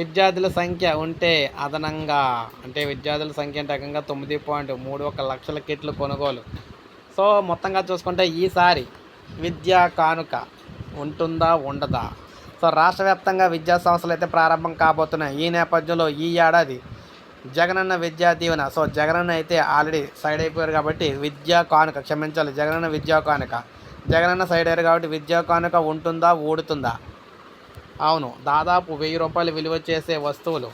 విద్యార్థుల సంఖ్య ఉంటే అదనంగా అంటే విద్యార్థుల సంఖ్య అంటే తొమ్మిది పాయింట్ మూడు ఒక లక్షల కిట్లు కొనుగోలు. సో మొత్తంగా చూసుకుంటే ఈసారి విద్యా కానుక ఉంటుందా ఉండదా? సో రాష్ట్ర వ్యాప్తంగా విద్యా సంస్థలు అయితే ప్రారంభం కాబోతున్నాయి. ఈ నేపథ్యంలో ఈ ఏడాది జగనన్న విద్యా దీవెన. సో జగనన్న అయితే ఆల్రెడీ సైడ్ అయిపోయారు కాబట్టి విద్యా కానుక క్షమించాలి జగనన్న విద్యా కానుక. జగనన్న సైడ్ అయ్యారు కాబట్టి విద్యా కానుక ఉంటుందా ఊడుతుందా? అవును దాదాపు వెయ్యి రూపాయలు విలువ చేసే వస్తువులు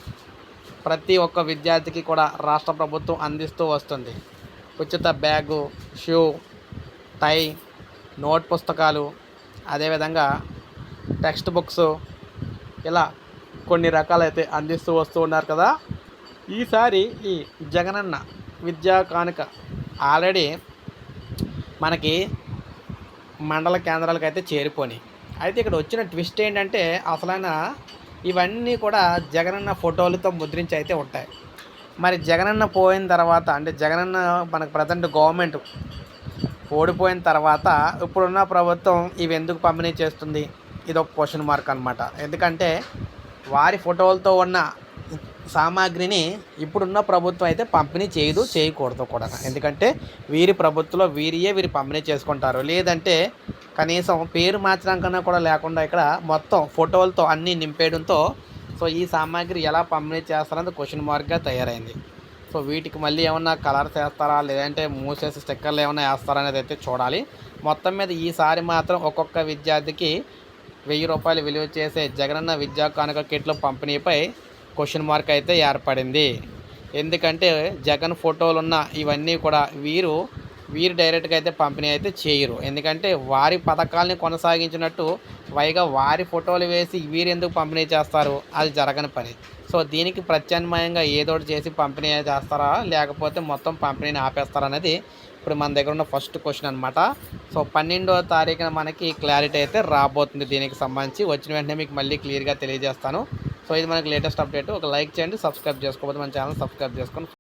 ప్రతి ఒక్క విద్యార్థికి కూడా రాష్ట్ర ప్రభుత్వం అందిస్తూ వస్తుంది. ఉచిత బ్యాగు షూ టై నోట్ పుస్తకాలు అదేవిధంగా టెక్స్ట్ బుక్స్ ఇలా కొన్ని రకాలైతే అందిస్తూ వస్తూ ఉన్నారు కదా. ఈసారి ఈ జగనన్న విద్యా కానుక ఆల్రెడీ మనకి మండల కేంద్రాలకు అయితే చేరిపోయి అయితే ఇక్కడ వచ్చిన ట్విస్ట్ ఏంటంటే అసలైన ఇవన్నీ కూడా జగనన్న ఫోటోలతో ముద్రించి అయితే ఉంటాయి. మరి జగనన్న పోయిన తర్వాత అంటే జగనన్న మనకు ప్రజెంట్ గవర్నమెంట్ ఓడిపోయిన తర్వాత ఇప్పుడున్న ప్రభుత్వం ఇవి ఎందుకు పంపిణీ చేస్తుంది? ఇది ఒక క్వశ్చన్ మార్క్ అనమాట ఎందుకంటే వారి ఫోటోలతో ఉన్న సామాగ్రిని ఇప్పుడున్న ప్రభుత్వం అయితే పంపిణీ చేయదు చేయకూడదు కూడా. ఎందుకంటే వీరి ప్రభుత్వంలో వీరియే వీరి పంపిణీ చేసుకుంటారు. లేదంటే కనీసం పేరు మార్చడం కన్నా కూడా లేకుండా ఇక్కడ మొత్తం ఫోటోలతో అన్నీ నింపేయడంతో సో ఈ సామాగ్రి ఎలా పంపిణీ చేస్తారన్నది క్వశ్చన్ మార్క్గా తయారైంది. సో వీటికి మళ్ళీ ఏమన్నా కలర్స్ వేస్తారా? లేదంటే మూసేసి స్టిక్కర్లు ఏమైనా వేస్తారా అనేది అయితే చూడాలి. మొత్తం మీద ఈసారి మాత్రం ఒక్కొక్క విద్యార్థికి వెయ్యి రూపాయలు విలువ చేసే జగనన్న విద్యా కానుక కిట్లు పంపిణీపై క్వశ్చన్ మార్క్ అయితే ఏర్పడింది. ఎందుకంటే జగన్ ఫోటోలు ఉన్న ఇవన్నీ కూడా వీరు వీరు డైరెక్ట్గా అయితే పంపిణీ అయితే చేయరు. ఎందుకంటే వారి పథకాలని కొనసాగించినట్టు పైగా వారి ఫోటోలు వేసి వీరు ఎందుకు పంపిణీ చేస్తారు? అది జరగని పని. సో దీనికి ప్రత్యామ్నాయంగా ఏదో ఒకటి చేసి పంపిణీ చేస్తారా? లేకపోతే మొత్తం పంపిణీని ఆపేస్తారా అనేది ఇప్పుడు మన దగ్గర ఉన్న ఫస్ట్ క్వశ్చన్ అనమాట సో పన్నెండో తారీఖున మనకి క్లారిటీ అయితే రాబోతుంది దీనికి సంబంధించి. వచ్చిన వెంటనే మీకు మళ్ళీ క్లియర్గా తెలియజేస్తాను. సో ఇది మనకి లేటెస్ట్ అప్డేట్ ఒక లైక్ చేయండి సబ్స్క్రైబ్ చేసుకోకపోతే మన ఛానల్ సబ్స్క్రైబ్ చేసుకొని